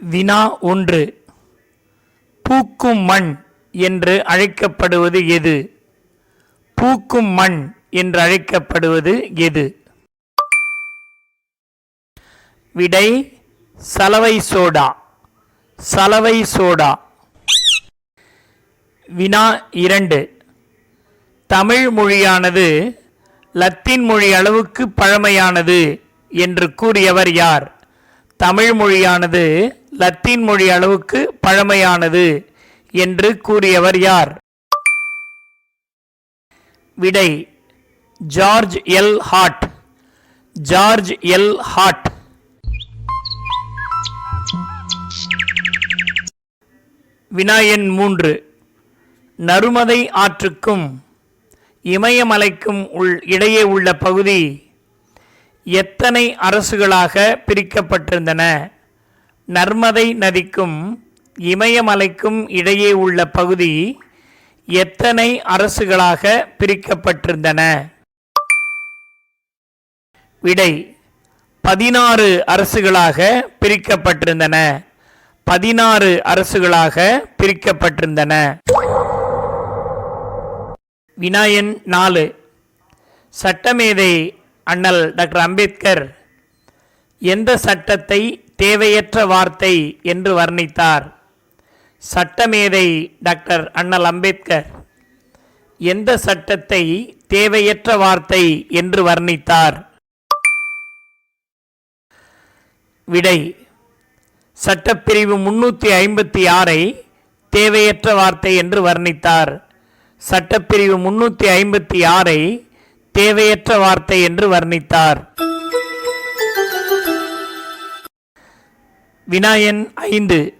வினா ஒன்று. பூக்கும் மண் என்று அழைக்கப்படுவது எது? பூக்கும் மண் என்று அழைக்கப்படுவது எது? விடை சலவை சோடா. சலவை சோடா. வினா இரண்டு. தமிழ் மொழியானது லத்தீன் மொழி அளவுக்கு பழமையானது என்று கூறியவர் யார்? தமிழ் மொழியானது லத்தீன் மொழி அளவுக்கு பழமையானது என்று கூறியவர் யார்? விடை George L. Hart George L. Hart வினாயன் மூன்று. நருமதை ஆற்றுக்கும் இமயமலைக்கும் உள் இடையே உள்ள பகுதி எத்தனை அரசுகளாக பிரிக்கப்பட்டிருந்தன? நர்மதை நதிக்கும் இமயமலைக்கும் இடையே உள்ள பகுதி எத்தனை அரசுகளாக பிரிக்கப்பட்டிருந்தன? விடை பதினாறு அரசுகளாக பிரிக்கப்பட்டிருந்தன. பதினாறு அரசுகளாக பிரிக்கப்பட்டிருந்தன. வினாயன் நாலு சட்டமேதை அண்ணல் டாக்டர் அம்பேத்கர் எந்த சட்டத்தை தேவையற்ற வார்த்தை என்று வர்ணித்தார். சட்டமேதை டாக்டர் அண்ணல் அம்பேத்கர். எந்த சட்டத்தை தேவையற்ற வார்த்தை என்று வர்ணித்தார்? விடை. சட்டப்பிரிவு முன்னூற்றி ஐம்பத்தி ஆறை தேவையற்ற வார்த்தை என்று வர்ணித்தார். சட்டப்பிரிவு முன்னூற்றி ஐம்பத்தி ஆறை தேவையற்ற வார்த்தை என்று வர்ணித்தார். வினாயன் ஐந்து.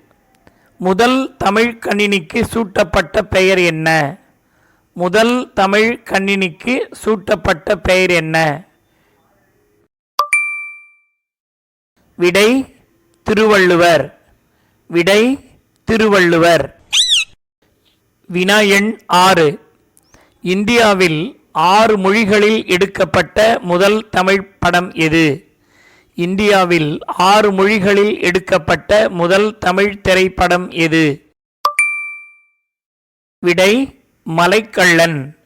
முதல் தமிழ் கணினிக்கு சூட்டப்பட்ட பெயர் என்ன? முதல் தமிழ் கணினிக்கு சூட்டப்பட்ட பெயர் என்ன? விடை திருவள்ளுவர். விடை திருவள்ளுவர். வினாயன் ஆறு. இந்தியாவில் ஆறு மொழிகளில் எடுக்கப்பட்ட முதல் தமிழ் படம் எது? இந்தியாவில் ஆறு மொழிகளில் எடுக்கப்பட்ட முதல் தமிழ் திரைப்படம் எது? விடை மலைக்கள்ளன்.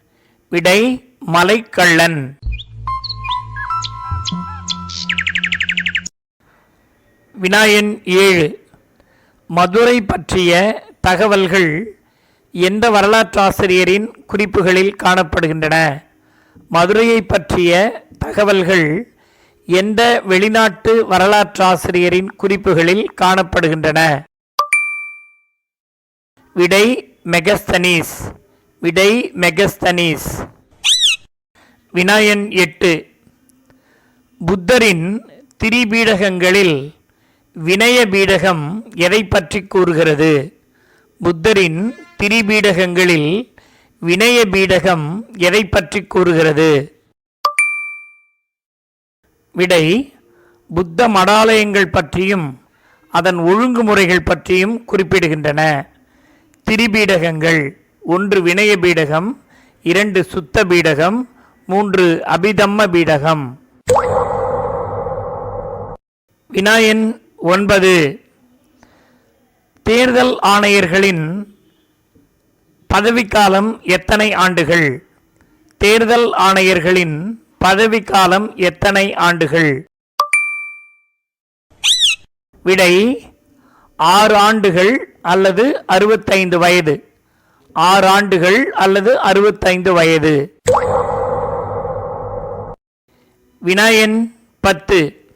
விடை மலைக்கள்ளன். வினாயன் ஏழு. மதுரை பற்றிய தகவல்கள் எந்த வரலாற்றாசிரியரின் குறிப்புகளில் காணப்படுகின்றன? மதுரையை பற்றிய தகவல்கள் எந்த வெளிநாட்டு வரலாற்றாசிரியரின் குறிப்புகளில் காணப்படுகின்றன? விடை மெகஸ்தனீஸ். விடை மெகஸ்தனீஸ். வினாயன் எட்டு. புத்தரின் திரிபீடகங்களில் வினய பீடகம் எதை பற்றி கூறுகிறது? புத்தரின் திரிபீடகங்களில் வினய பீடகம் எதை பற்றி கூறுகிறது? விடை புத்த மடாலயங்கள் பற்றியும் அதன் ஒழுங்குமுறைகள் பற்றியும் குறிப்பிடுகின்றன. திரிபீடகங்கள் ஒன்று வினய பீடகம் இரண்டு சுத்த பீடகம் மூன்று அபிதம்ம பீடகம் வினாயன் ஒன்பது. தேர்தல் ஆணையர்களின் பதவிக்காலம் எத்தனை ஆண்டுகள்? தேர்தல் ஆணையர்களின் பதவிக்காலம் எத்தனை ஆண்டுகள்? விடை ஆறு ஆண்டுகள் அல்லது அறுபத்தைந்து வயது. ஆறு ஆண்டுகள் அல்லது அறுபத்தைந்து வயது. வினாயன் பத்து.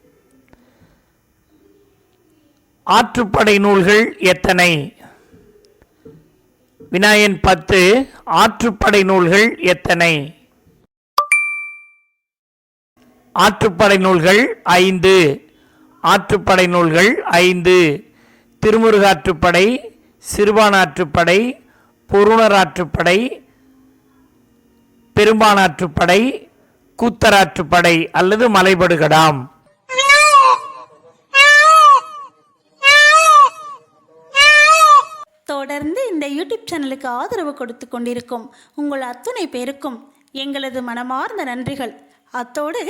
ஆற்றுப்படை நூல்கள் எத்தனை? வினாயன் பத்து. ஆற்றுப்படை நூல்கள் எத்தனை? ஆற்றுப்படை நூல்கள் ஐந்து. ஆற்றுப்படை நூல்கள் ஐந்து. திருமுருகாற்றுப்படை சிறுபானாற்றுப்படை பொருணராற்றுப்படை பெரும்பானாற்றுப்படை கூத்தராற்றுப்படை அல்லது மலைபடுகடாம் தொடர்ந்து இந்த யூடியூப் சேனலுக்கு ஆதரவு கொடுத்து கொண்டிருக்கும் உங்கள் அத்துணை பேருக்கும் எங்களது மனமார்ந்த நன்றிகள். அத்தோடு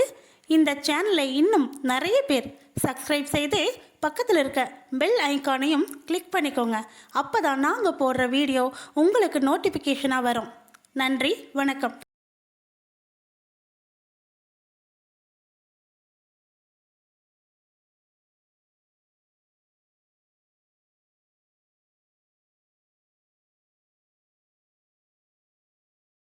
இந்த சேனலை இன்னும் நிறைய பேர் சப்ஸ்கிரைப் செய்து பக்கத்தில் இருக்க பெல் ஐக்கானையும் கிளிக் பண்ணிக்கோங்க. அப்போ தான் நாங்கள் போடுற வீடியோ உங்களுக்கு நோட்டிஃபிகேஷனாக வரும். நன்றி வணக்கம்.